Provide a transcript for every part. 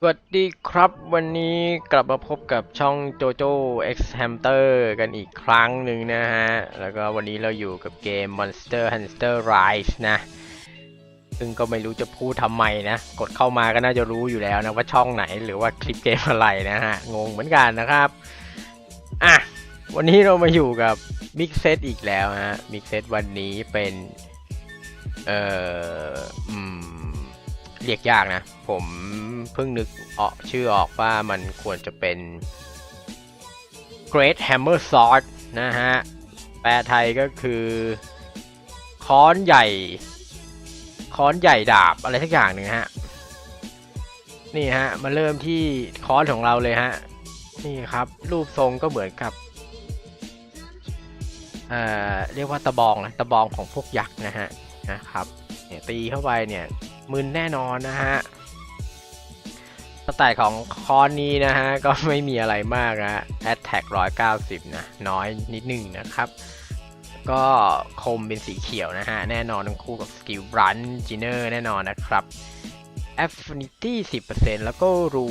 สวัสดีครับวันนี้กลับมาพบกับช่อง JoJo X Hamster กันอีกครั้งหนึ่งนะฮะ แล้วก็วันนี้เราอยู่กับเกม Monster Hunter Rise นะ ซึ่งก็ไม่รู้จะพูดทำไมนะ กดเข้ามาก็น่าจะรู้อยู่แล้วนะ ว่าช่องไหนหรือว่าคลิปเกมอะไรนะฮะ งงเหมือนกันนะครับ อะ วันนี้เรามาอยู่กับ Mix Set อีกแล้วฮะ Mix Set วันนี้เป็น เอ่อ อืม เรียกยากนะ ผมเพิ่งนึกออกชื่อออกว่ามันควรจะเป็น Great Hammer Sword นะฮะ แปลไทยก็คือ ค้อนใหญ่ ค้อนใหญ่ดาบอะไรสักอย่างหนึ่งฮะ นี่ฮะ มาเริ่มที่ค้อนของเราเลยฮะ นี่ครับ รูปทรงก็เหมือนกับเอ่อเรียกว่าตะบองนะตะบองของพวกยักษ์นะฮะนะครับเนี่ยตีเข้าไปเนี่ย มึนแน่นอนนะฮะสไตล์ของคอนนี้นะฮะ ก็ไม่มีอะไรมากนะ Attack 190นะ น้อยนิดหนึ่งนะครับ ก็คมเป็นสีเขียวนะฮะ แน่นอนทั้งคู่กับสกิลบรันจิเนอร์แน่นอนนะครับ Affinity 10%แล้วก็รู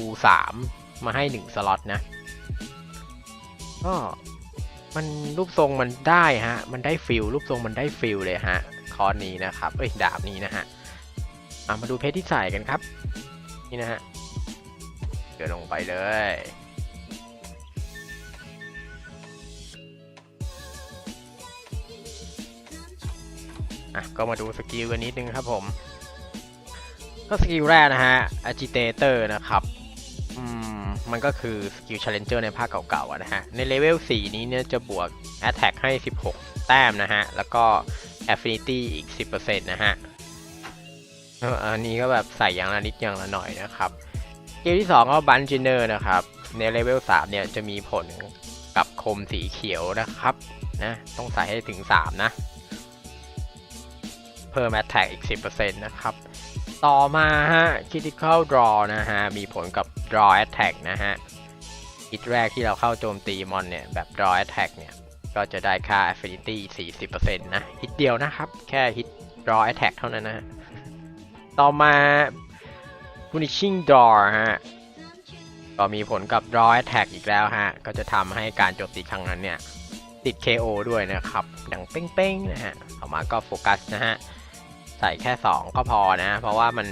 3มาให้ 1 สล็อตนะ ก็มันรูปทรงมันได้ฮะ มันได้ฟิลรูปทรงมันได้ฟิลเลยฮะ คอนนี้นะครับ เอ้ย ดาบนี้นะฮะ อะมาดูเพชรที่ใส่กันครับ นี่นะฮะเดินลงไปเลย อะ ก็มาดูสกิลกันนิดนึงครับผม ก็สกิลแรกนะฮะ agitator นะครับ อืม มันก็คือสกิล challenger ในภาคเก่าๆอะนะฮะ ในเลเวล 4 นี้เนี่ยจะบวก attack ให้ 16 แต้มนะฮะ แล้วก็ affinity อีก 10%นะฮะเอันนี้ก็แบบใส่อย่างละนิดอย่างละหน่อยนะครับ เกมที่ 2 ก็บันจิเนอร์นะครับ ในเลเวล3เนี่ยจะมีผลกับคมสีเขียวนะครับนะต้องใส่ให้ถึง 3 นะ เพิ่ม Attack อีก 10%นะครับ ต่อมาฮะ Critical Draw นะฮะ มีผลกับ Draw Attack นะฮะฮิตแรกที่เราเข้าโจมตีมอนเนี่ย แบบ Draw Attack เนี่ย ก็จะได้ค่า Affinity 40%นะฮิตเดียวนะครับ แค่ฮิต Draw Attack เท่านั้นนะ ต่อมา punishing draw ฮะ ก็มีผลกับ draw attack อีกแล้วฮะ ก็จะทำให้การโจมตีครั้งนั้นเนี่ย ติด KO ด้วยนะครับ ดังเป้งๆนะฮะต่อมาก็โฟกัสนะฮะ ใส่แค่ 2 ก็พอนะ เพราะว่ามัน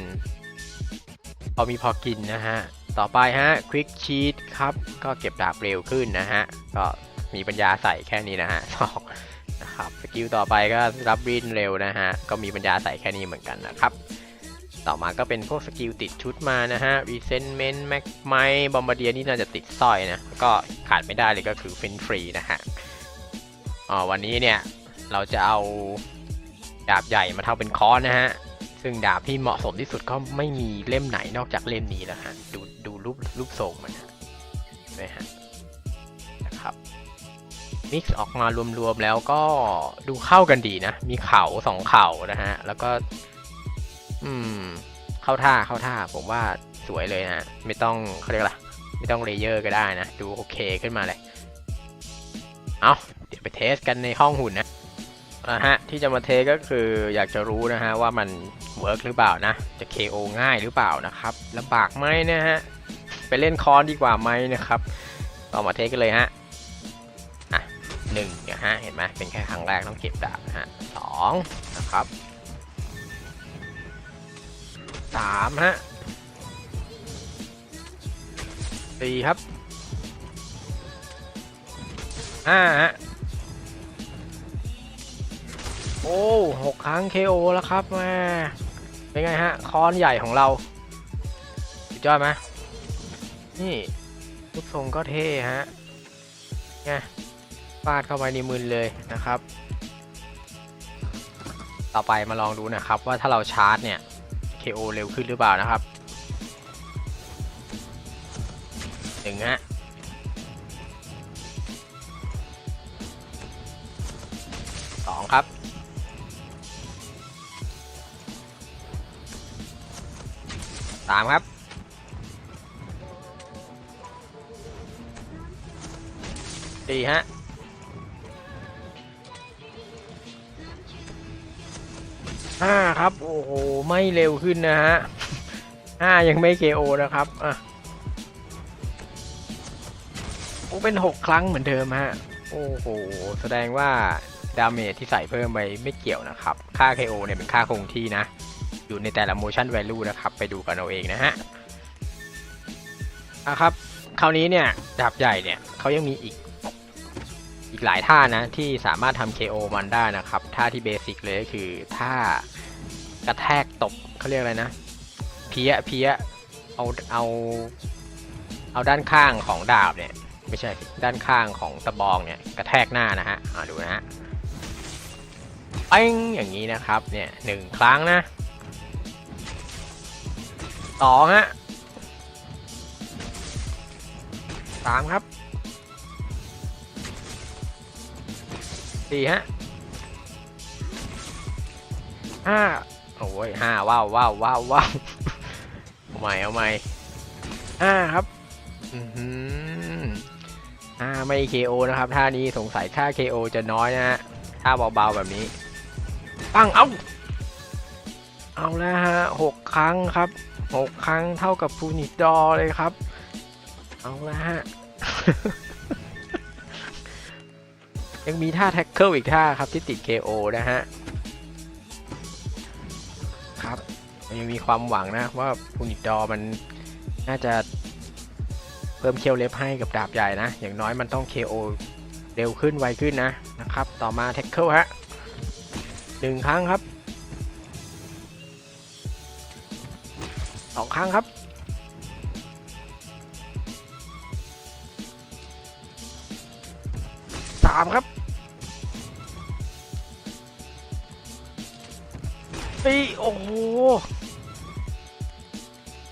พอมีพอกินนะฮะ ต่อไปฮะ quick cheat ครับ ก็เก็บดาบเร็วขึ้นนะฮะ ก็มีปัญญาใส่แค่นี้นะฮะสองนะครับสกิลต่อไปก็รับรีดเร็วนะฮะ ก็มีปัญญาใส่แค่นี้เหมือนกันนะครับ ต่อมาก็เป็นพวกสกิลติดชุดมานะฮะ Resentment Mac ไมบอมบาเดียนี่น่าจะติดสร้อยนะ ก็ขาดไม่ได้เลยก็คือฟินฟรีนะฮะอ๋อวันนี้เนี่ย เราจะเอาดาบใหญ่มาเทำเป็นค้อนนะฮะ ซึ่งดาบที่เหมาะสมที่สุดก็ไม่มีเล่มไหนนอกจากเล่มนี้แล้วฮะ ดูดูรูปรูปทรงมันนะฮะนะครับมิกซ์ออกมารวมๆแล้วก็ดูเข้ากันดีนะ มีเข่าสองเข่านะฮะ แล้วก็ อืม เข้าท่าเข้าท่าผมว่าสวยเลยนะไม่ต้องเขาเรียกอะไรไม่ต้องเลเยอร์ก็ได้นะ ดูโอเคขึ้นมาเลย เอาเดี๋ยวไปเทสกันในห้องหุ่นนะนะฮะที่จะมาเทสก็คืออยากจะรู้นะฮะว่ามันเวิร์กหรือเปล่านะ จะ KO ง่ายหรือเปล่านะครับลำบากไหมนะฮะไปเล่นคอนดีกว่าไหมนะครับก็มาเทสกันเลยฮะอะหนึ่งนะฮะเห็นไหมเป็นแค่ครั้งแรกต้องเก็บดาบนะฮะสองนะครับ สามฮะสี่ครับห้าฮะโอ้หกครั้ง KO แล้วครับแม่เป็นไงฮะ คอนใหญ่ของเราสุดยอดไหมนี่ลูกทรงก็เท่ฮะไงฟาดเข้าไปในมือเลยนะครับ ต่อไปมาลองดูนะครับว่าถ้าเราชาร์จเนี่ย KO เร็วขึ้นหรือเปล่านะครับหนึ่งฮะสองครับสามครับสี่ฮะ ห้าครับ โอ้โห ไม่เร็วขึ้นนะฮะห้ายังไม่ KO นะครับ อะ โอ้เป็นหกครั้งเหมือนเดิมฮะ โอ้โห แสดงว่าดาเมจที่ใส่เพิ่มไปไม่เกี่ยวนะครับ ค่า KO เนี่ยเป็นค่าคงที่นะ อยู่ในแต่ละ motion value นะครับ ไปดูกันเอาเองนะฮะอะครับ คราวนี้เนี่ย ดาบใหญ่เนี่ยเขายังมีอีกอีก หลายท่านะที่สามารถทำ KO มันได้นะครับ ท่าที่เบสิกเลยก็คือท่ากระแทกตบเขาเรียกอะไรนะ เพี้ยเพี้ยเอาเอาเอาด้านข้างของดาบเนี่ย ไม่ใช่ด้านข้างของตะบองเนี่ย กระแทกหน้านะฮะอ่าดูนะฮะเป้งอย่างนี้นะครับเนี่ยหนึ่งครั้งนะสองฮะสามครับ สี่ฮะห้าโอ้ยห้าว้าวว้าวว้าวว้าวเอาใหม่เอาใหม่ห้าครับอือหืออ่าไม่ KO นะครับท่านี้สงสัยค่า KO จะน้อยนะฮะท่าเบาๆแบบนี้ปังเอาเอาแล้วฮะหกครั้งครับหกครั้งเท่ากับฟูนิดอเลยครับ เอาแล้วฮะ ยังมีท่าแท็กเกิลอีกท่าครับที่ติด KO นะฮะ ครับยังมีความหวังนะว่าฟูนิดอมันน่าจะเพิ่มเคียวเล็บให้กับดาบใหญ่นะ อย่างน้อยมันต้อง KO เร็วขึ้นไวขึ้นนะนะครับ ต่อมาแท็กเกิลฮะหนึ่งครั้งครับสองครั้งครับสามครับ สี่โอ้โห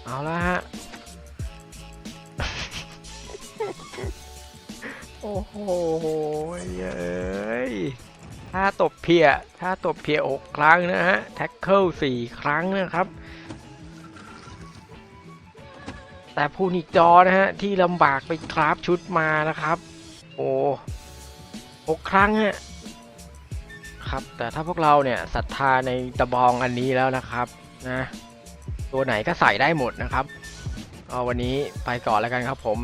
เอาละฮะ โอ้โหเย้ยถ้าตบเพียถ้าตบเพียอกครั้งนะฮะ แท็กเกิลสี่ครั้งนะครับ แต่ผู้นิจอนะฮะ ที่ลำบากไปคราฟชุดมานะครับ โอ้หกครั้งฮะะครับ แต่ถ้าพวกเราเนี่ยศรัทธาในตะบองอันนี้แล้วนะครับนะตัวไหนก็ใส่ได้หมดนะครับเอาวันนี้ไปก่อนแล้วกันครับผม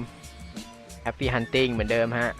Happy Hunting เหมือนเดิมฮะ